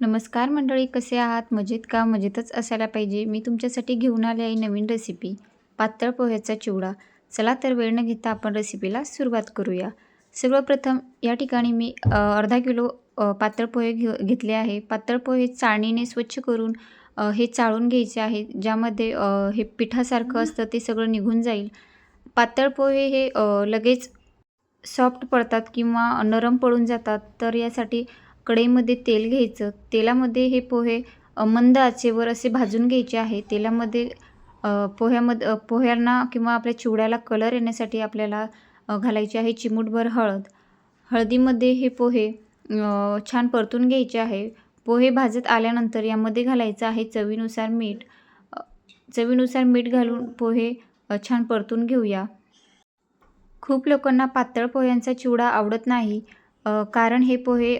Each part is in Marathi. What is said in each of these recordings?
नमस्कार मंडळी कसे आहात? मजेत का? मजेतच असायला पाहिजे. मी तुमच्यासाठी घेऊन आले आहे नवीन रेसिपी पातळ पोह्याचा चिवडा. चला तर वेळ न घेता आपण रेसिपीला सुरुवात करूया. सर्वप्रथम या ठिकाणी मी अर्धा किलो पातळ पोहे घे घेतले आहे. पातळ पोहे चाळणीने स्वच्छ करून हे चाळून घ्यायचे आहे ज्यामध्ये हे पिठासारखं असतं ते सगळं निघून जाईल. पातळ पोहे हे लगेच सॉफ्ट पडतात किंवा नरम पडून जातात तर यासाठी कढईमध्ये तेल घ्यायचं. तेलामध्ये हे पोहे मंद आचेवर असे भाजून घ्यायचे आहे. तेलामध्ये पोह्यामध्ये पोह्यांना किंवा आपल्या चिवड्याला कलर येण्यासाठी आपल्याला घालायचे घालायची आहे चिमूटभर हळद. हळदीमध्ये हे पोहे छान परतून घ्यायचे आहे. पोहे भाजत आल्यानंतर यामध्ये घालायचं आहे चवीनुसार मीठ. चवीनुसार मीठ घालून पोहे छान परतून घेऊया. खूप लोकांना पातळ पोह्यांचा चिवडा आवडत नाही कारण हे पोहे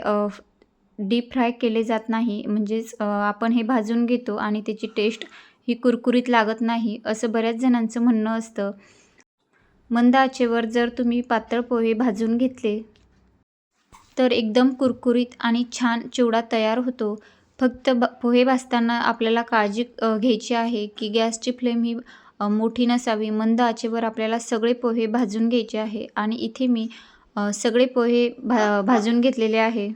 डीप फ्राय केले जात नाही. म्हणजेच आपण हे भाजून घेतो आणि त्याची टेस्ट ही कुरकुरीत लागत नाही असं बऱ्याच जणांचं म्हणणं असतं. मंद आचेवर जर तुम्ही पातळ पोहे भाजून घेतले तर एकदम कुरकुरीत आणि छान चिवडा तयार होतो. फक्त ब पोहे भाजताना आपल्याला काळजी घ्यायची आहे की गॅसची फ्लेम ही मोठी नसावी. मंद आचेवर आपल्याला सगळे पोहे भाजून घ्यायचे आहे आणि इथे मी सगळे पोहे भा भाजून घेतलेले आहे.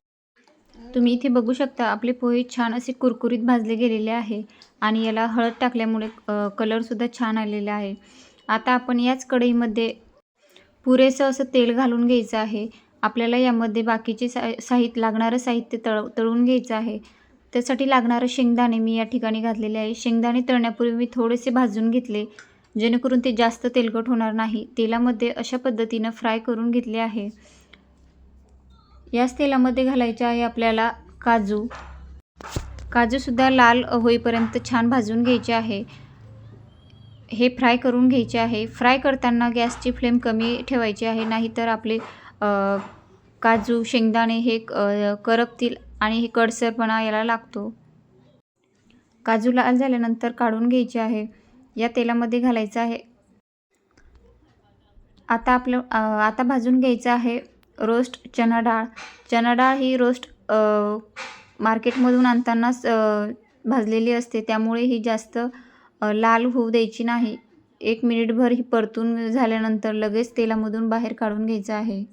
तुम्ही इथे बघू शकता आपले पोहे छान असे कुरकुरीत भाजले गेलेले आहे आणि याला हळद टाकल्यामुळे कलरसुद्धा छान आलेला आहे. आता आपण याच कढईमध्ये पुरेसं असं तेल घालून घ्यायचं आहे. आपल्याला यामध्ये बाकीचे सा साहित्य लागणारं साहित्य तळ तळून घ्यायचं आहे. त्यासाठी लागणारं शेंगदाणे मी या ठिकाणी घातलेले आहे. शेंगदाणे तळण्यापूर्वी मी थोडेसे भाजून घेतले जेणेकरून ते जास्त तेलकट होणार नाही. तेलामध्ये अशा पद्धतीनं फ्राय करून घेतले आहे. याच तेलामध्ये घालायचे आहे आपल्याला काजू. काजूसुद्धा लाल होईपर्यंत छान भाजून घ्यायचे आहे. हे फ्राय करून घ्यायचे आहे. फ्राय करताना गॅसची फ्लेम कमी ठेवायची आहे नाहीतर आपले काजू शेंगदाणे हे करपतील आणि हे कडसरपणा याला लागतो. काजू लाल झाल्यानंतर काढून घ्यायचे आहे. या तेलामध्ये घालायचं आहे. आता आपलं आता भाजून घ्यायचं आहे. रोस्ट चना डाळ. चना डाळ ही रोस्ट मार्केटमधून आणतानाच भाजलेली असते. त्यामुळे ही जास्त लाल होऊ द्यायची नाही. एक मिनिटभर ही परतून झाल्यानंतर लगेच तेलामधून बाहेर काढून घ्यायचं आहे.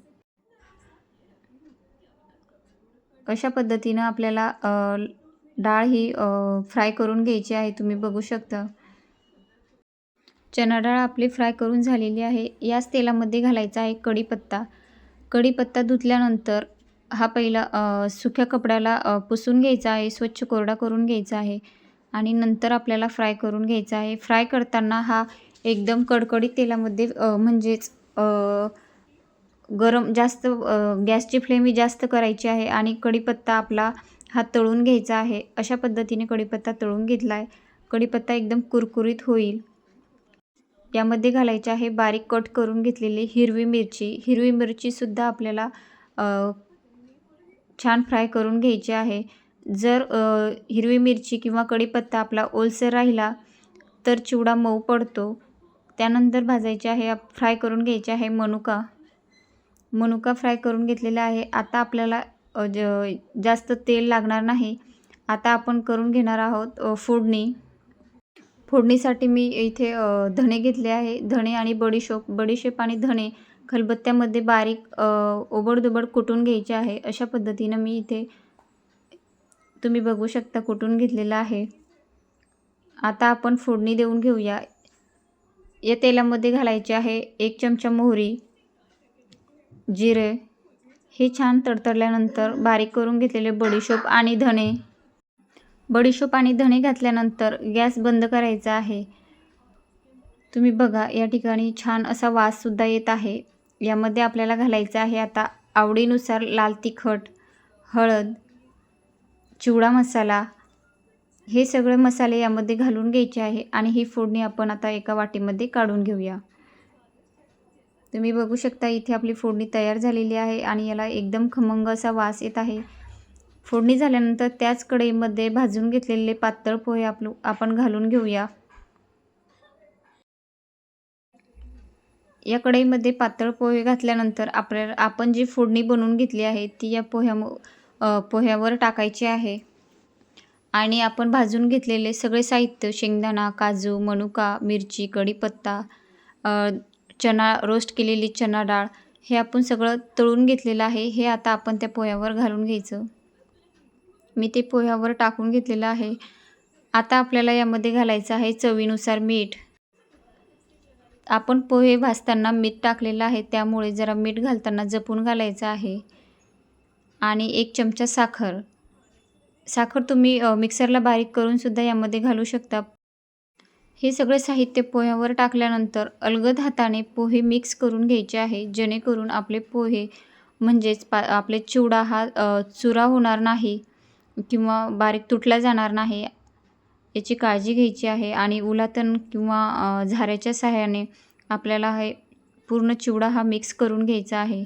अशा पद्धतीनं आपल्याला डाळ ही फ्राय करून घ्यायची आहे. तुम्ही बघू शकता. चना डाळ आपली फ्राय करून झालेली आहे. याच तेलामध्ये घालायचा आहे कढीपत्ता. कढीपत्ता धुतल्यानंतर हा पहिला सुक्या कपड्याला पुसून घ्यायचा आहे स्वच्छ कोरडा करून घ्यायचा आहे आणि नंतर आपल्याला फ्राय करून घ्यायचा आहे. फ्राय करताना हा एकदम कडकडीत तेलामध्ये म्हणजेच गरम जास्त गॅसची फ्लेम ही जास्त करायची आहे आणि कढीपत्ता आपला हा तळून घ्यायचा आहे. अशा पद्धतीने कढीपत्ता तळून घेतला आहे. कढीपत्ता एकदम कुरकुरीत होईल. यामध्ये घालायचे आहे बारीक कट करून घेतलेली हिरवी मिरची. हिरवी मिरचीसुद्धा आपल्याला छान फ्राय करून घ्यायची आहे. जर हिरवी मिरची किंवा कढीपत्ता आपला ओलसर राहिला तर चिवडा मऊ पडतो. त्यानंतर भाजायचे आहे फ्राय करून घ्यायचे आहे मनुका. मनुका फ्राय करून घेतलेला आहे. आता आपल्याला ज जास्त तेल लागणार नाही. आता आपण करून घेणार आहोत फोडणी. फोडणीसाठी मी इथे धणे घेतले आहे. धणे आणि बडीशोप बडीशेप आणि धणे खलबत्त्यामध्ये बारीक अ, ओबडधोबड कुटून घ्यायचे आहे. अशा पद्धतीनं मी इथे तुम्ही बघू शकता कुटून घेतलेलं आहे. आता आपण फोडणी देऊन घेऊया. या तेलामध्ये घालायचे आहे एक चमचा मोहरी जिरे. हे छान तडतडल्यानंतर बारीक करून घेतलेले बडीशोप आणि धणे. बडीशोप आणि धणे घातल्यानंतर गॅस बंद करायचा आहे. तुम्ही बघा या ठिकाणी छान असा वाससुद्धा येत आहे. यामध्ये आपल्याला घालायचं आहे आता आवडीनुसार लाल तिखट हळद चिवडा मसाला. हे सगळे मसाले यामध्ये घालून घ्यायचे आहे आणि ही फोडणी आपण आता एका वाटीमध्ये काढून घेऊया. तुम्ही बघू शकता इथे आपली फोडणी तयार झालेली आहे आणि याला एकदम खमंग असा वास येत आहे. फोडणी झाल्यानंतर त्याच कढईमध्ये भाजून घेतलेले पातळ पोहे आपलं आपण घालून घेऊया. या कढईमध्ये पातळ पोहे घातल्यानंतर आपल्याला आपण जी फोडणी बनवून घेतली आहे ती या पोह्या पोह्यावर टाकायची आहे. आणि आपण भाजून घेतलेले सगळे साहित्य शेंगदाणा काजू मनुका मिरची कढीपत्ता चणा रोस्ट केलेली चणा डाळ हे आपण सगळं तळून घेतलेलं आहे. हे आता आपण त्या पोह्यावर घालून घ्यायचं. मी ते पोह्यावर टाकून घेतलेलं आहे. आता आपल्याला यामध्ये घालायचं आहे चवीनुसार मीठ. आपण पोहे भाजताना मीठ टाकलेलं आहे त्यामुळे जरा मीठ घालताना जपून घालायचं आहे. आणि एक चमचा साखर. साखर तुम्ही मिक्सरला बारीक करूनसुद्धा यामध्ये घालू शकता. हे सगळे साहित्य पोह्यावर टाकल्यानंतर अलगद हाताने पोहे मिक्स करून घ्यायचे आहे जेणेकरून आपले पोहे म्हणजेच पा आपले चिवडा हा चुरा होणार नाही. किंवा बारीक तुटला जाणार नाही याची काळजी घ्यायची आहे. आणि उलातन किंवा झाऱ्याच्या सहाय्याने आपल्याला हे पूर्ण चिवडा हा मिक्स करून घ्यायचा आहे.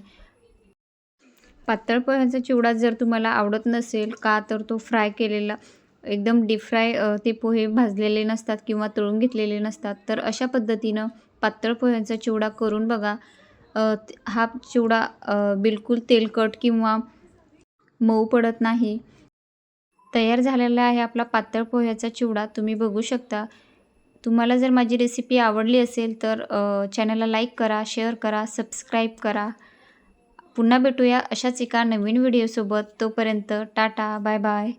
पातळ पोह्याचा चिवडा जर तुम्हाला आवडत नसेल का तर तो फ्राय केलेला एकदम डीप फ्राय ते पोहे भाजलेले नसतात किंवा तळून घेतलेले नसतात तर अशा पद्धतीनं पातळ पोह्यांचा चिवडा करून बघा. हा चिवडा बिलकुल तेलकट किंवा मऊ पडत नाही. तयार झालेला आहे आपला पातळ पोह्याचा चिवडा. तुम्ही बघू शकता. तुम्हाला जर माझी रेसिपी आवडली असेल तर चॅनलला लाईक करा शेअर करा सबस्क्राईब करा. पुन्हा भेटूया अशाच एका नवीन व्हिडिओसोबत तोपर्यंत टाटा बाय बाय